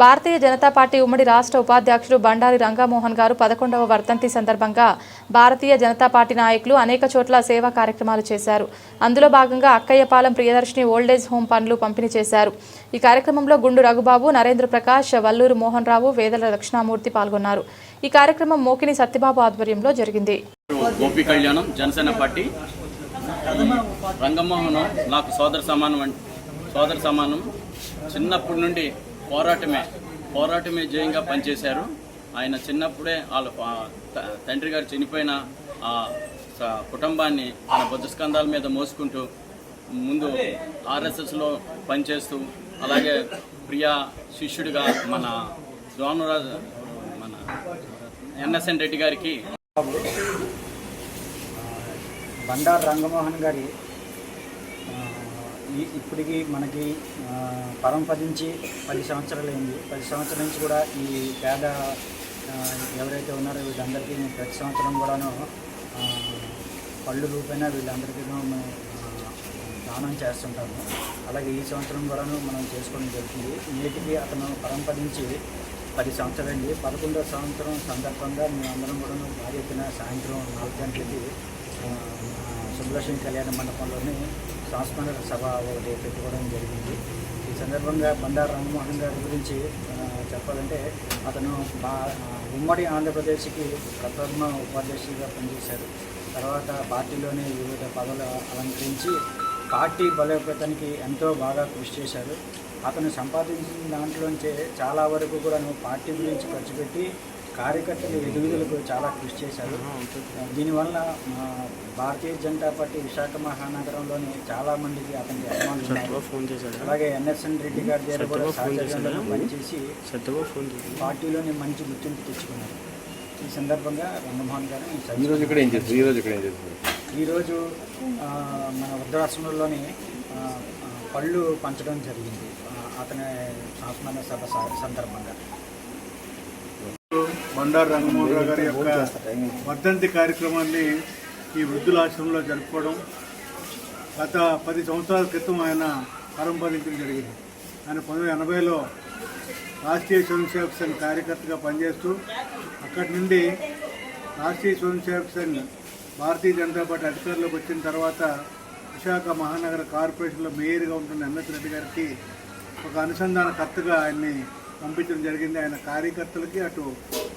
భారతీయ Janata party ఉమ్మడి రాష్ట్ర ఉపాధ్యక్షుడు బండారి రంగామోహన్ గారు పదకొండవ వర్ధంతి సందర్భంగా భారతీయ జనతా పార్టీ నాయకులు అనేక చోట్ల సేవా కార్యక్రమాలు చేశారు. అందులో భాగంగా అక్కయ్యపాలెం ప్రియదర్శిని ఓల్డేజ్ హోం పనులు పంపిణీ చేశారు. ఈ కార్యక్రమంలో గుండు రఘుబాబు నరేంద్ర ప్రకాష్ వల్లూరు మోహన్ రావు వేదల దక్షిణామూర్తి పాల్గొన్నారు. ఈ కార్యక్రమం మోకిని సత్యబాబు ఆధ్వర్యంలో జరిగింది. గోపి కళ్యాణం జనసేన పార్టీ రంగమోహన్ నాకు సోదర సమానం సోదర సమానం చిన్నప్పటి నుండి పోరాటమే పోరాటమే జయంగా పనిచేశారు. ఆయన చిన్నప్పుడే వాళ్ళ తండ్రి గారు చనిపోయిన ఆ స- కుటుంబాన్ని తన బుద్ధస్కంధాల మీద మోసుకుంటూ ముందు ఆర్ఎస్ఎస్లో పనిచేస్తూ అలాగే ప్రియా శిష్యుడిగా మన సోమరాజు మన ఎన్ఎస్ఎన్ రెడ్డి గారికి బండారు రంగమోహన్ గారి ఇప్పటికి మనకి ఆ, పరంపదించి పది సంవత్సరాలు అయింది. పది సంవత్సరాల నుంచి కూడా ఈ పేద ఎవరైతే ఉన్నారో వీళ్ళందరికీ మేము ప్రతి సంవత్సరం కూడాను పళ్ళు రూపైన వీళ్ళందరికీ మేము దానం చేస్తుంటాము. అలాగే ఈ సంవత్సరం కూడాను మనం చేసుకోవడం జరుగుతుంది. నేటికి అతను పరంపదించి పది సంవత్సరాలైంది పదకొండవ సంవత్సరం సందర్భంగా మేమందరం కూడా భారీ ఎత్తున సాయంత్రం నాలుగు గంటలకి ఆ, సుబ్బలక్ష్మి కళ్యాణ మండపంలోని సంస్మరణ సభ ఒకటి పెట్టుకోవడం జరిగింది. ఈ సందర్భంగా బండారు రామ్మోహన్ గారి గురించి చెప్పాలంటే అతను బా ఉమ్మడి ఆంధ్రప్రదేశ్కి ప్రథమ ఉపాధ్యక్షుడిగా పనిచేశారు. తర్వాత పార్టీలోనే వివిధ పదవులు అలంకరించి పార్టీ బలోపేతానికి ఎంతో బాగా కృషి చేశారు. అతను సంపాదించిన దాంట్లోంచే చాలా వరకు కూడా పార్టీ గురించి ఖర్చు పెట్టి కార్యకర్తల ఎదుగుదలకు చాలా కృషి చేశారు. దీనివల్ల భారతీయ జనతా పార్టీ విశాఖ మహానగరంలోని చాలా మందికి అతనికి అభిమానులు అలాగే ఎన్ఎస్ఎన్ రెడ్డి గారి దగ్గర కూడా పనిచేసి పార్టీలోని మంచి గుర్తింపు తెచ్చుకున్నారు. ఈ సందర్భంగా రంగమోహన్ గారు ఈ ఈ రోజు ఇక్కడ ఏం చేస్తారు ఈ రోజు ఇక్కడ ఏం చేస్తారు ఈరోజు మన వృద్ధాశ్రమంలోని పళ్ళు పంచడం జరిగింది. ఆ, అతని సంస్మరణ సభ స- సందర్భంగా. బండారు రంగమోహన్ రావు గారి యొక్క వర్ధంతి కార్యక్రమాన్ని ఈ వృద్ధుల ఆశ్రమంలో జరుపుకోవడం గత పది సంవత్సరాల క్రితం ఆయన పరంపదించడం జరిగింది. ఆయన పంతొమ్మిది ఎనభైలో రాష్ట్రీయ స్వయంసేవక సంఘ్ కార్యకర్తగా పనిచేస్తూ అక్కడి నుండి రాష్ట్రీయ స్వయంసేవక సంఘ్ భారతీయ జనతా పార్టీ అధికారంలోకి వచ్చిన తర్వాత విశాఖ మహానగర కార్పొరేషన్లో మేయర్గా ఉంటున్న ఎంఎస్ రెడ్డి గారికి ఒక అనుసంధానకర్తగా ఆయన్ని పంపించడం జరిగింది. ఆయన కార్యకర్తలకి అటు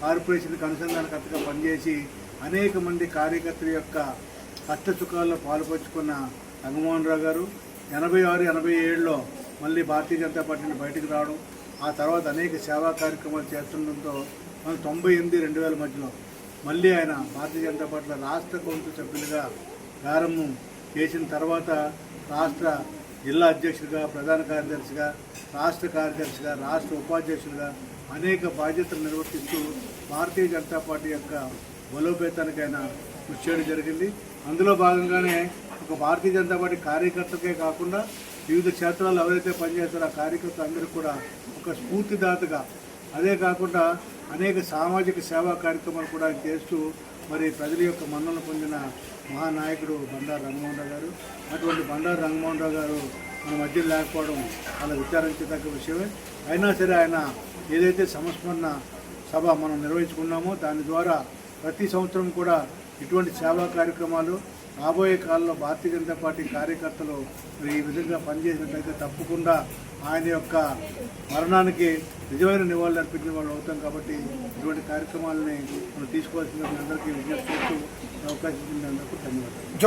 కార్పొరేషన్కి అనుసంధానకర్తగా పనిచేసి అనేక మంది కార్యకర్తల యొక్క కష్టసుఖాల్లో పాల్పంచుకున్న రంగమోహన్ రావు గారు ఎనభై ఆరు ఎనభై ఏడులో మళ్ళీ భారతీయ జనతా పార్టీని బయటకు రావడం ఆ తర్వాత అనేక సేవా కార్యక్రమాలు చేస్తుండటంతో మన తొంభై ఎనిమిది రెండు వేల మధ్యలో మళ్ళీ ఆయన భారతీయ జనతా పార్టీలో రాష్ట్ర కౌన్సిల్ సభ్యులుగా ప్రారంభం చేసిన తర్వాత రాష్ట్ర జిల్లా అధ్యక్షుడిగా ప్రధాన కార్యదర్శిగా రాష్ట్ర కార్యదర్శిగా రాష్ట్ర ఉపాధ్యక్షుడిగా అనేక బాధ్యతలు నిర్వర్తిస్తూ భారతీయ జనతా పార్టీ యొక్క బలోపేతానికి ఆయన కృషి చేయడం జరిగింది. అందులో భాగంగానే ఒక భారతీయ జనతా పార్టీ కార్యకర్తకే కాకుండా వివిధ క్షేత్రాల్లో ఎవరైతే పనిచేస్తారో ఆ కార్యకర్తలు అందరూ కూడా ఒక స్ఫూర్తిదాతగా. అదే కాకుండా అనేక సామాజిక సేవా కార్యక్రమాలు కూడా చేస్తూ మరి ప్రజల యొక్క మన్నలు పొందిన మహానాయకుడు బండారు రంగమోహన్ రావు గారు. అటువంటి బండారు రంగమోహన్ రావు గారు మన మధ్య లేకపోవడం చాలా విచారించదగ్గ విషయమే. అయినా సరే ఆయన ఏదైతే సంస్మరణ సభ మనం నిర్వహించుకున్నామో దాని ద్వారా ప్రతి సంవత్సరం కూడా ఇటువంటి సేవా కార్యక్రమాలు రాబోయే కాలంలో భారతీయ జనతా పార్టీ కార్యకర్తలు ఈ విధంగా పనిచేసినట్లయితే తప్పకుండా ఆయన యొక్క మరణానికి నిజమైన నివాళులు అర్పించిన వాళ్ళు అవుతాం కాబట్టి ఇటువంటి కార్యక్రమాలని మనం తీసుకోవాల్సిన అందరికీ విజ్ఞప్తి చేస్తూ అవకాశం అందరికీ ధన్యవాదాలు.